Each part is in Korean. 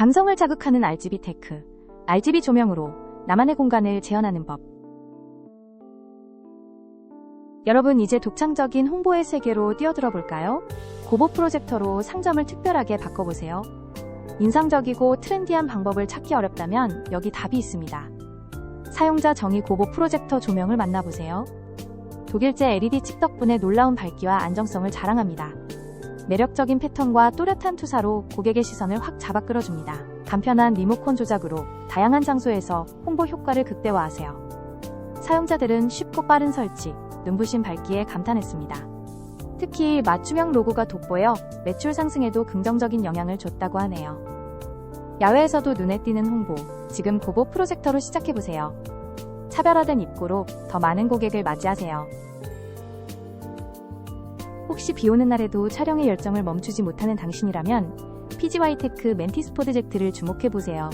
감성을 자극하는 RGB 테크. RGB 조명으로 나만의 공간을 재현하는 법. 여러분 이제 독창적인 홍보의 세계로 뛰어들어 볼까요? 고보 프로젝터로 상점을 특별하게 바꿔보세요. 인상적이고 트렌디한 방법을 찾기 어렵다면 여기 답이 있습니다. 사용자 정의 고보 프로젝터 조명을 만나보세요. 독일제 LED 칩 덕분에 놀라운 밝기와 안정성을 자랑합니다. 매력적인 패턴과 또렷한 투사로 고객의 시선을 확 잡아 끌어줍니다. 간편한 리모컨 조작으로 다양한 장소에서 홍보 효과를 극대화하세요. 사용자들은 쉽고 빠른 설치, 눈부신 밝기에 감탄했습니다. 특히 맞춤형 로고가 돋보여 매출 상승에도 긍정적인 영향을 줬다고 하네요. 야외에서도 눈에 띄는 홍보, 지금 고보 프로젝터로 시작해보세요. 차별화된 입고로 더 많은 고객을 맞이하세요. 혹시 비 오는 날에도 촬영의 열정을 멈추지 못하는 당신이라면 PGY 테크 멘티스 포드 젝트를 주목해보세요.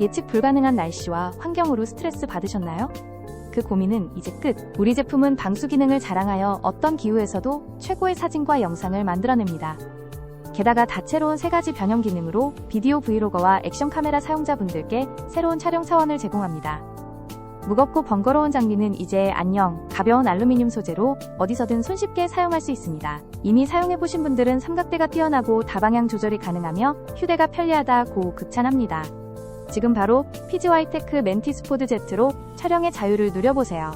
예측 불가능한 날씨와 환경으로 스트레스 받으셨나요? 그 고민은 이제 끝. 우리 제품은 방수 기능을 자랑하여 어떤 기후에서도 최고의 사진과 영상을 만들어냅니다. 게다가 다채로운 세 가지 변형 기능으로 비디오 브이로거와 액션 카메라 사용자분들께 새로운 촬영 차원을 제공합니다. 무겁고 번거로운 장비는 이제 안녕, 가벼운 알루미늄 소재로 어디서든 손쉽게 사용할 수 있습니다. 이미 사용해보신 분들은 삼각대가 뛰어나고 다방향 조절이 가능하며 휴대가 편리하다고 극찬합니다. 지금 바로 PGY 테크 멘티스 포드 제트로 촬영의 자유를 누려보세요.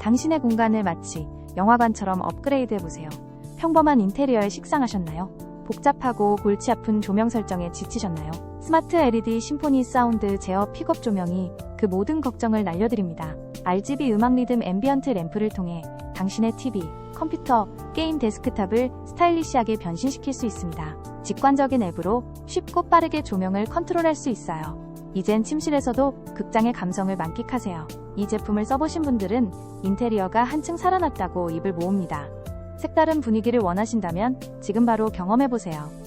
당신의 공간을 마치 영화관처럼 업그레이드해보세요. 평범한 인테리어에 식상하셨나요? 복잡하고 골치 아픈 조명 설정에 지치셨나요? 스마트 LED 심포니 사운드 제어 픽업 조명이 그 모든 걱정을 날려드립니다. RGB 음악 리듬 앰비언트 램프를 통해 당신의 TV, 컴퓨터, 게임 데스크탑을 스타일리시하게 변신시킬 수 있습니다. 직관적인 앱으로 쉽고 빠르게 조명을 컨트롤할 수 있어요. 이젠 침실에서도 극장의 감성을 만끽하세요. 이 제품을 써보신 분들은 인테리어가 한층 살아났다고 입을 모읍니다. 색다른 분위기를 원하신다면 지금 바로 경험해보세요.